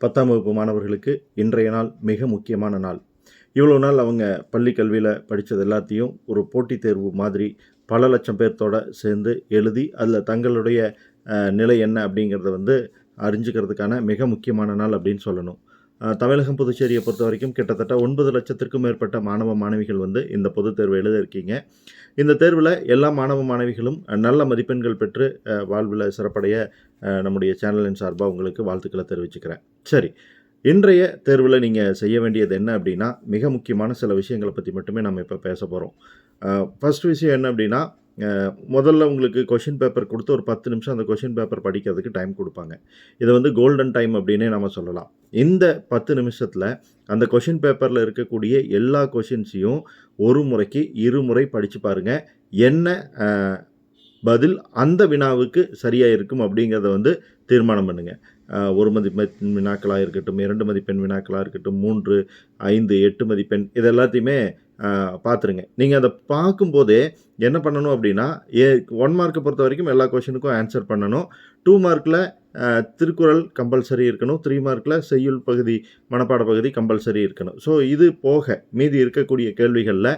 பத்தாம் வகுப்பு மாணவர்களுக்கு இன்றைய நாள் மிக முக்கியமான நாள். இவ்வளோ நாள் அவங்க பள்ளி கல்வியில் படித்தது எல்லாத்தையும் ஒரு போட்டித் தேர்வு மாதிரி பல லட்சம் பேர்த்தோட சேர்ந்து எழுதி அதில் தங்களுடைய நிலை என்ன அப்படிங்கிறத வந்து அறிஞ்சுக்கிறதுக்கான மிக முக்கியமான நாள் அப்படின்னு சொல்லணும். தமிழகம் புதுச்சேரியை பொறுத்த வரைக்கும் கிட்டத்தட்ட ஒன்பது லட்சத்திற்கும் மேற்பட்ட மாணவ மாணவிகள் வந்து இந்த பொதுத் தேர்வு எழுத இருக்கீங்க. இந்த தேர்வில் எல்லா மாணவ மாணவிகளும் நல்ல மதிப்பெண்கள் பெற்று வாழ்வில் சிறப்படைய நம்முடைய சேனலின் சார்பாக உங்களுக்கு வாழ்த்துக்களை தெரிவிச்சுக்கிறேன். சரி இன்றைய தேர்வில் நீங்கள் செய்ய வேண்டியது என்ன அப்படின்னா மிக முக்கியமான சில விஷயங்களை பற்றி மட்டுமே நம்ம இப்போ பேச போகிறோம் ஃபர்ஸ்ட் விஷயம் என்ன அப்படின்னா முதல்ல உங்களுக்கு கொஷின் பேப்பர் கொடுத்து ஒரு பத்து நிமிஷம் அந்த கொஷின் பேப்பர் படிக்கிறதுக்கு டைம் கொடுப்பாங்க. இதை வந்து கோல்டன் டைம் அப்படின்னே நம்ம சொல்லலாம். இந்த பத்து நிமிஷத்தில் அந்த கொஷின் பேப்பரில் இருக்கக்கூடிய எல்லா கொஷின்ஸையும் ஒரு முறைக்கு இருமுறை படித்து பாருங்கள் என்ன பதில் அந்த வினாவுக்கு சரியாக இருக்கும் அப்படிங்கிறத வந்து தீர்மானம் பண்ணுங்கள் ஒரு மதிப்பெண் வினாக்களாக இருக்கட்டும் இரண்டு மதிப்பெண் வினாக்களாக இருக்கட்டும் மூன்று ஐந்து எட்டு மதிப்பெண் இது எல்லாத்தையுமே பார்த்துருங்க. நீங்கள் அதை பார்க்கும்போதே என்ன பண்ணணும் அப்படின்னா ஏ ஒன் மார்க்கை பொறுத்த வரைக்கும் எல்லா கொஷினுக்கும் ஆன்சர் பண்ணணும். டூ மார்க்கில் திருக்குறள் கம்பல்சரி இருக்கணும். த்ரீ மார்க்கில் செய்யுள் பகுதி மனப்பாட பகுதி கம்பல்சரி இருக்கணும். ஸோ இது போக மீதி இருக்கக்கூடிய கேள்விகளில்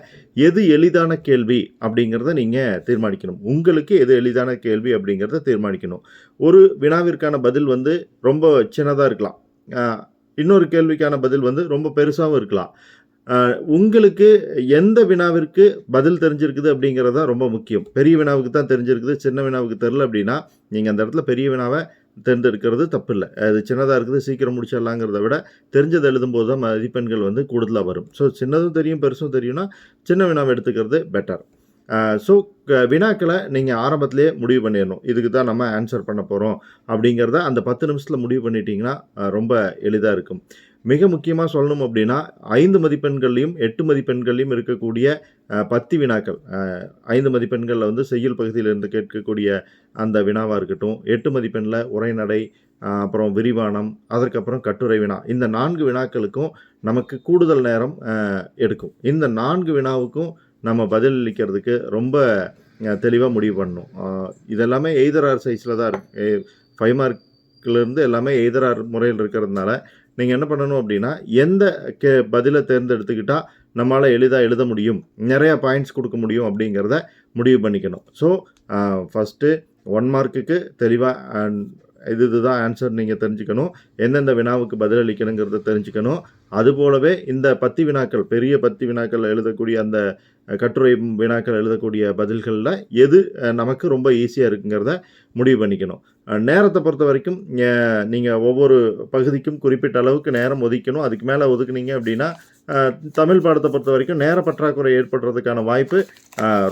எது எளிதான கேள்வி அப்படிங்கிறத நீங்கள் தீர்மானிக்கணும். உங்களுக்கு எது எளிதான கேள்வி அப்படிங்கிறத தீர்மானிக்கணும். ஒரு வினாவிற்கான பதில் வந்து ரொம்ப சின்னதாக இருக்கலாம். இன்னொரு கேள்விக்கான பதில் வந்து ரொம்ப பெருசாகவும் இருக்கலாம். உங்களுக்கு எந்த வினாவிற்கு பதில் தெரிஞ்சிருக்குது அப்படிங்கிறது தான் ரொம்ப முக்கியம். பெரிய வினாவுக்கு தான் தெரிஞ்சிருக்குது சின்ன வினாவுக்கு தெரில அப்படின்னா நீங்கள் அந்த இடத்துல பெரிய வினாவை தேர்ந்தெடுக்கிறது தப்பு இல்லை அது சின்னதாக இருக்குது சீக்கிரம் முடிச்சிடலாங்கிறத விட தெரிஞ்சதை எழுதும்போது தான் மதிப்பெண்கள் வந்து கூடுதலாக வரும். ஸோ சின்னதும் தெரியும் பெருசும் தெரியும்னா சின்ன வினாவை எடுத்துக்கிறது பெட்டர் ஸோ வினாக்களை நீங்கள் ஆரம்பத்திலேயே முடிவு பண்ணிடணும். இதுக்கு தான் நம்ம ஆன்சர் பண்ண போகிறோம் அப்படிங்கிறத அந்த பத்து நிமிஷத்தில் முடிவு பண்ணிட்டீங்கன்னா ரொம்ப எளிதாக இருக்கும். மிக முக்கியமாக சொல்லணும் அப்படின்னா ஐந்து மதிப்பெண்கள்லையும் எட்டு மதிப்பெண்கள்லையும் இருக்கக்கூடிய பத்தி வினாக்கள். ஐந்து மதிப்பெண்களில் வந்து செய்யுள் பகுதியிலிருந்து கேட்கக்கூடிய அந்த வினாவாக இருக்கட்டும் எட்டு மதிப்பெண்ணில் உரைநடை அப்புறம் விரிவானம் அதற்கப்புறம் கட்டுரை வினா. இந்த நான்கு வினாக்களுக்கும் நமக்கு கூடுதல் நேரம் எடுக்கும். இந்த நான்கு வினாவுக்கும் நம்ம பதிலளிக்கிறதுக்கு ரொம்ப தெளிவாக முடிவு பண்ணணும். இதெல்லாமே எய்தரார் சைஸில் தான் இருக்கு. ஃபைவ் மார்க்லேருந்து எல்லாமே எய்தரார் முறையில் இருக்கிறதுனால நீங்கள் என்ன பண்ணணும் அப்படின்னா எந்த கே பதிலை தேர்ந்தெடுத்துக்கிட்டால் நம்மளால் எளிதாக எழுத முடியும் நிறையா பாயிண்ட்ஸ் கொடுக்க முடியும் அப்படிங்கிறத முடிவு பண்ணிக்கணும். ஸோ ஃபஸ்ட்டு ஒன் மார்க்குக்கு தெளிவாக இது இதுதான் ஆன்சர் நீங்கள் தெரிஞ்சுக்கணும். எந்தெந்த வினாவுக்கு பதிலளிக்கணுங்கிறத தெரிஞ்சுக்கணும். அதுபோலவே இந்த பத்தி வினாக்கள் பெரிய பத்தி வினாக்கள் எழுதக்கூடிய அந்த கட்டுரை வினாக்கள் எழுதக்கூடிய பதில்களில் எது நமக்கு ரொம்ப ஈஸியாக இருக்குங்கிறத முடிவு பண்ணிக்கணும். நேரத்தை பொறுத்த வரைக்கும் நீங்கள் ஒவ்வொரு பகுதிக்கும் குறிப்பிட்ட அளவுக்கு நேரம் ஒதுக்கணும். அதுக்கு மேலே ஒதுக்குனீங்க அப்படின்னா தமிழ் பாடத்தை பொறுத்த வரைக்கும் நேர பற்றாக்குறை ஏற்படுறதுக்கான வாய்ப்பு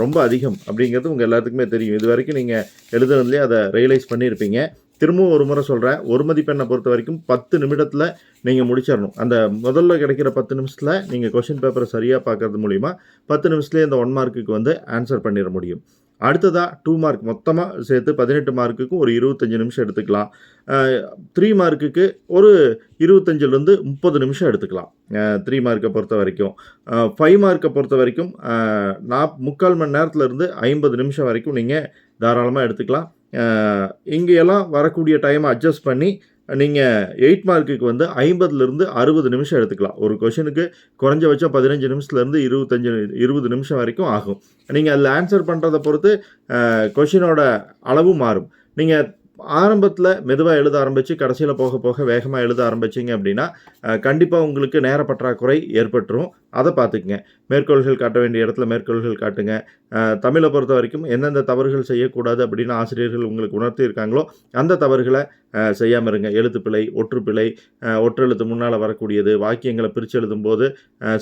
ரொம்ப அதிகம் அப்படிங்கிறது உங்கள் எல்லாத்துக்குமே தெரியும். இது வரைக்கும் நீங்கள் எழுதுனதுலேயே அதை ரியலைஸ் பண்ணியிருப்பீங்க. திரும்பவும் ஒரு முறை சொல்கிறேன் ஒரு மதிப்பெண்ணை பொறுத்த வரைக்கும் பத்து நிமிடத்தில் நீங்கள் முடிச்சிடணும் அந்த முதல்ல கிடைக்கிற பத்து நிமிஷத்தில் நீங்கள் கொஷின் பேப்பரை சரியாக பார்க்கறது மூலிமா பத்து நிமிஷத்துலேயே இந்த ஒன் மார்க்குக்கு வந்து ஆன்சர் பண்ணிட முடியும். அடுத்ததாக டூ மார்க் மொத்தமாக சேர்த்து பதினெட்டு மார்க்குக்கும் ஒரு இருபத்தஞ்சி நிமிஷம் எடுத்துக்கலாம். த்ரீ மார்க்குக்கு ஒரு இருபத்தஞ்சிலேருந்து முப்பது நிமிஷம் எடுத்துக்கலாம். த்ரீ மார்க்கை பொறுத்த வரைக்கும். ஃபைவ் மார்க்கை பொறுத்த வரைக்கும் நாப் முக்கால் மணி நேரத்துலேருந்து ஐம்பது நிமிஷம் வரைக்கும் நீங்கள் தாராளமாக எடுத்துக்கலாம். இங்கே எல்லாம் வரக்கூடிய டைமை அட்ஜஸ்ட் பண்ணி நீங்கள் எயிட் மார்க்குக்கு வந்து ஐம்பதுலேருந்து அறுபது நிமிஷம் எடுத்துக்கலாம். ஒரு கொஷனுக்கு குறைஞ்சபட்சம் பதினஞ்சு நிமிஷத்துலேருந்து இருபத்தஞ்சு இருபது நிமிஷம் வரைக்கும் ஆகும். நீங்கள் அதில் ஆன்சர் பண்ணுறதை பொறுத்து கொஷினோட அளவு மாறும். நீங்கள் ஆரம்பத்தில் மெதுவாக எழுத ஆரம்பித்து கடைசியில் போக போக வேகமாக எழுத ஆரம்பிச்சிங்க அப்படின்னா கண்டிப்பாக உங்களுக்கு நேர பற்றாக்குறை ஏற்பட்டுரும். அதை பார்த்துக்குங்க. மேற்கோள்கள் காட்ட வேண்டிய இடத்துல மேற்கோள்கள் காட்டுங்க. தமிழை பொறுத்த வரைக்கும் எந்தெந்த தவறுகள் செய்யக்கூடாது அப்படின்னு ஆசிரியர்கள் உங்களுக்கு உணர்த்தியிருக்காங்களோ அந்த தவறுகளை செய்யாமல் இருங்க. எழுத்துப்பிழை ஒற்றுப்பிழை ஒற்றெழுத்து முன்னால் வரக்கூடியது வாக்கியங்களை பிரித்து எழுதும்போது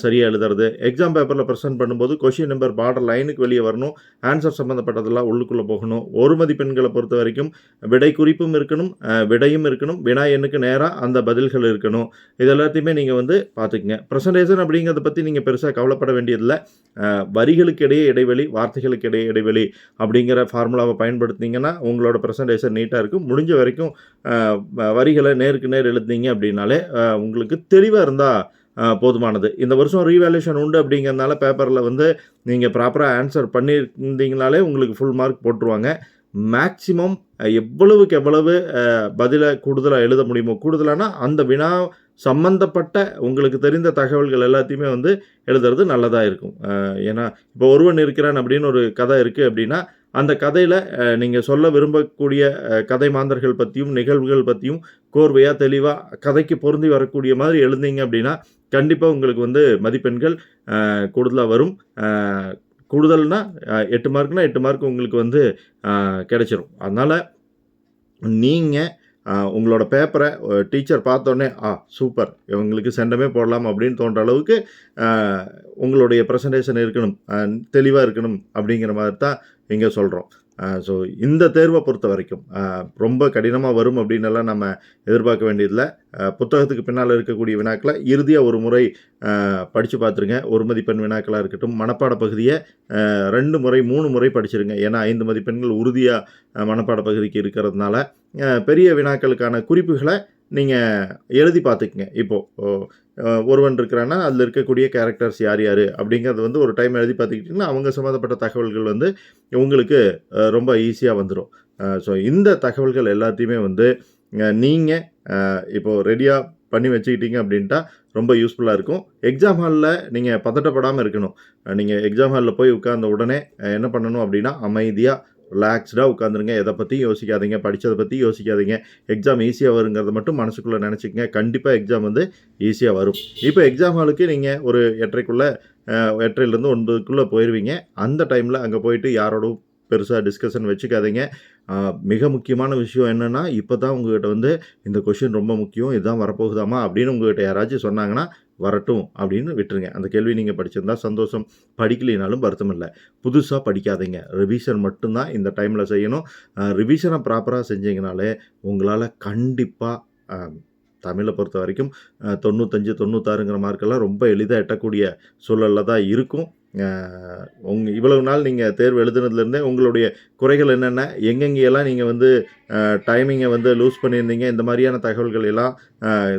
சரியாக எழுதுறது எக்ஸாம் பேப்பரில் ப்ரெசென்ட் பண்ணும்போது கொஷின் நம்பர் பார்டர் லைனுக்கு வெளியே வரணும் ஆன்சர் சம்மந்தப்பட்டதெல்லாம் உள்ளுக்குள்ளே போகணும். ஒரு மதிப்பெண்களை பொறுத்த வரைக்கும் விடை குறிப்பும் இருக்கணும் விடையும் இருக்கணும் வினா எண்ணுக்கு நேராக அந்த பதில்கள் இருக்கணும். இது எல்லாத்தையுமே நீங்கள் வந்து பார்த்துக்குங்க. ப்ரெசன்டேஷன் அப்படிங்கிறத பற்றி நீங்கள் பெருசாக கவலைப்பட வேண்டியதில்லை. வரிகளுக்கு இடையே இடைவெளி வார்த்தைகளுக்கு இடையே இடைவெளி அப்படிங்கிற ஃபார்முலாவை பயன்படுத்தினீங்கன்னா உங்களோட ப்ரெசன்டேஷன் நீட்டாக இருக்கும். முடிஞ்ச வரைக்கும் வ- வரிகளை நேருக்கு நேர் எழுதிங்க அப்படின்னாலே உங்களுக்கு தெளிவாக இருந்தால் போதுமானது. இந்த வருஷம் ரீவேல்யூஷன் உண்டு அப்படிங்கிறதுனால பேப்பரில் வந்து நீங்கள் ப்ராப்பராக ஆன்சர் பண்ணியிருந்தீங்கனாலே உங்களுக்கு ஃபுல் மார்க் போட்டுருவாங்க. மேக்சிமம் எவ்வளவுக்கு எவ்வளவு பதிலை கூடுதலாக எழுத முடியுமோ கூடுதலானா அந்த வினா சம்பந்தப்பட்ட உங்களுக்கு தெரிந்த தகவல்கள் எல்லாத்தையுமே வந்து எழுதுறது நல்லதாக இருக்கும். ஏன்னா இப்போ ஒருவன் இருக்கிறான் அப்படின்னு ஒரு கதை இருக்குது அப்படின்னா அந்த கதையில் நீங்கள் சொல்ல விரும்பக்கூடிய கதை மாந்தர்கள் பற்றியும் நிகழ்வுகள் பற்றியும் கோர்வையாக தெளிவாக கதைக்கு பொருந்தி வரக்கூடிய மாதிரி எழுந்தீங்க அப்படின்னா கண்டிப்பாக உங்களுக்கு வந்து மதிப்பெண்கள் கூடுதலாக வரும். கூடுதல்னால் எட்டு மார்க்னால் எட்டு மார்க் உங்களுக்கு வந்து கிடைச்சிரும். அதனால் நீங்கள் உங்களோட பேப்பரை டீச்சர் பார்த்தோன்னே ஆ சூப்பர் இவங்களுக்கு செண்டமே போடலாம் அப்படின்னு தோன்ற அளவுக்கு உங்களுடைய ப்ரெசன்டேஷன் இருக்கணும் தெளிவாக இருக்கணும் அப்படிங்கிற மாதிரி தான் இங்கே சொல்கிறோம் ஸோ இந்த தேர்வை பொறுத்த வரைக்கும் ரொம்ப கடினமாக வரும் அப்படின்னு நம்ம எதிர்பார்க்க வேண்டியதில்லை. புத்தகத்துக்கு பின்னால் இருக்கக்கூடிய வினாக்களை இறுதியாக ஒரு முறை படித்து பார்த்துருங்க. ஒரு மதிப்பெண் வினாக்களாக இருக்கட்டும் மனப்பாட பகுதியை ரெண்டு முறை மூணு முறை படிச்சிருங்க. ஏன்னா ஐந்து மதிப்பெண்கள் உறுதியாக மனப்பாட பகுதிக்கு இருக்கிறதுனால பெரிய வினாக்களுக்கான குறிப்புகளை நீங்கள் எழுதி பார்த்துக்குங்க. இப்போது ஒருவன் இருக்கிறான்னா அதில் இருக்கக்கூடிய கேரக்டர்ஸ் யார் யார் அப்படிங்கிறது வந்து ஒரு டைம் எழுதி பார்த்துக்கிட்டிங்கன்னா அவங்க சம்மந்தப்பட்ட தகவல்கள் வந்து உங்களுக்கு ரொம்ப ஈஸியாக வந்துடும் ஸோ இந்த தகவல்கள் எல்லாத்தையுமே வந்து நீங்கள் இப்போது ரெடியாக பண்ணி வச்சுக்கிட்டீங்க அப்படின்ட்டா ரொம்ப யூஸ்ஃபுல்லாக இருக்கும். எக்ஸாம் ஹாலில் நீங்கள் பதட்டப்படாமல் இருக்கணும். நீங்கள் எக்ஸாம் ஹாலில் போய் உட்கார்ந்த உடனே என்ன பண்ணணும் அப்படின்னா அமைதியாக ரிலாக்ஸ்டாக உட்காந்துருங்க எதை பற்றியும் யோசிக்காதீங்க. படித்ததை பற்றி யோசிக்காதீங்க. எக்ஸாம் ஈஸியாக வருங்கிறத மட்டும் மனசுக்குள்ளே நினச்சிக்கங்க. கண்டிப்பாக எக்ஸாம் வந்து ஈஸியாக வரும். இப்போ எக்ஸாம் ஹாலுக்கு நீங்கள் ஒரு எட்டரைக்குள்ளே எட்டரைலேருந்து ஒன்பதுக்குள்ளே போயிடுவீங்க அந்த டைமில் அங்கே போயிட்டு யாரோடும் பெருசாக டிஸ்கஷன் வச்சுக்காதீங்க. மிக முக்கியமான விஷயம் என்னென்னா இப்போ தான் உங்கள்கிட்ட வந்து இந்த கொஷின் ரொம்ப முக்கியம். இதுதான் வரப்போகுதாமா? அப்படின்னு உங்கள்கிட்ட யாராச்சும் சொன்னாங்கன்னா வரட்டும் அப்படின்னு விட்டுருங்க. அந்த கேள்வி நீங்கள் படிச்சிருந்தா சந்தோஷம். படிக்கலைனாலும் வருத்தம் இல்லை. புதுசாக படிக்காதீங்க. ரிவிஷன் மட்டும்தான் இந்த டைமில் செய்யணும். ரிவிஷனை ப்ராப்பராக செஞ்சீங்கனாலே உங்களால் கண்டிப்பாக தமிழை பொறுத்த வரைக்கும் தொண்ணூத்தஞ்சு தொண்ணூத்தாறுங்கிற மார்க்கெல்லாம் ரொம்ப எளிதாக எட்டக்கூடிய சூழலில் தான் இருக்கும். உங் இவ்வளவு நாள் நீங்கள் தேர்வு எழுதுனதுலேருந்தே உங்களுடைய குறைகள் என்னென்ன? எங்கெங்கெல்லாம் நீங்கள் வந்து டைமிங்கை வந்து லூஸ் பண்ணியிருந்தீங்க? இந்த மாதிரியான தகவல்கள் எல்லாம்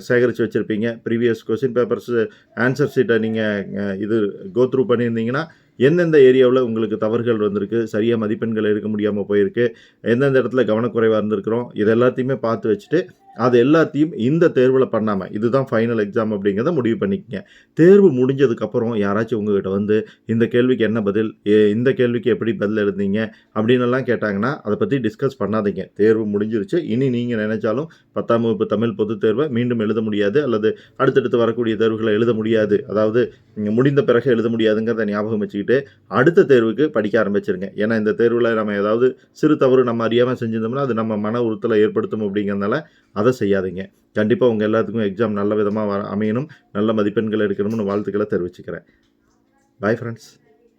சேகரித்து வச்சுருப்பீங்க. ப்ரீவியஸ் கொஸ்டின் பேப்பர்ஸு ஆன்சர் ஷீட்டை நீங்கள் இது கோ த்ரூ பண்ணியிருந்தீங்கன்னா எந்தெந்த ஏரியாவில் உங்களுக்கு தவறுகள் வந்திருக்கு? சரியாக மதிப்பெண்கள் எடுக்க முடியாமல் போயிருக்கு? எந்தெந்த இடத்துல கவனக்குறைவாக இருந்திருக்கிறோம்? இது எல்லாத்தையுமே பார்த்து வச்சுட்டு அது எல்லாத்தையும் இந்த தேர்வில் பண்ணாமல் இதுதான் ஃபைனல் எக்ஸாம் அப்படிங்கிறத முடிவு பண்ணிக்கங்க. தேர்வு முடிஞ்சதுக்கப்புறம் யாராச்சும் உங்ககிட்ட வந்து இந்த கேள்விக்கு என்ன பதில்? ஏ- இந்த கேள்விக்கு எப்படி பதில் எழுந்தீங்க அப்படின்னுலாம் கேட்டாங்கன்னா அதை பற்றி டிஸ்கஸ் பண்ணாதீங்க. தேர்வு முடிஞ்சிருச்சு. இனி நீங்கள் நினைச்சாலும் பத்தாம் வகுப்பு தமிழ் பொதுத் தேர்வை மீண்டும் எழுத முடியாது அல்லது அடுத்தடுத்து வரக்கூடிய தேர்வுகளை எழுத முடியாது. அதாவது முடிந்த பிறகு எழுத முடியாதுங்கிறத ஞாபகம் வச்சுக்கிட்டு அடுத்த தேர்வுக்கு படிக்க ஆரம்பிச்சிருங்க. ஏன்னா இந்த தேர்வில் நம்ம ஏதாவது சிறு தவறு நம்ம அறியாமல் செஞ்சிருந்தோம்னா அது நம்ம மன உறுத்தலை ஏற்படுத்தும் அப்படிங்கிறதுனால அதை செய்யாதீங்க. கண்டிப்பாக உங்கள் எல்லாத்துக்கும் எக்ஸாம் நல்ல விதமாக அமையணும். நல்ல மதிப்பெண்கள் எடுக்கணும்னு வாழ்த்துக்களை தெரிவிச்சுக்கிறேன். Bye friends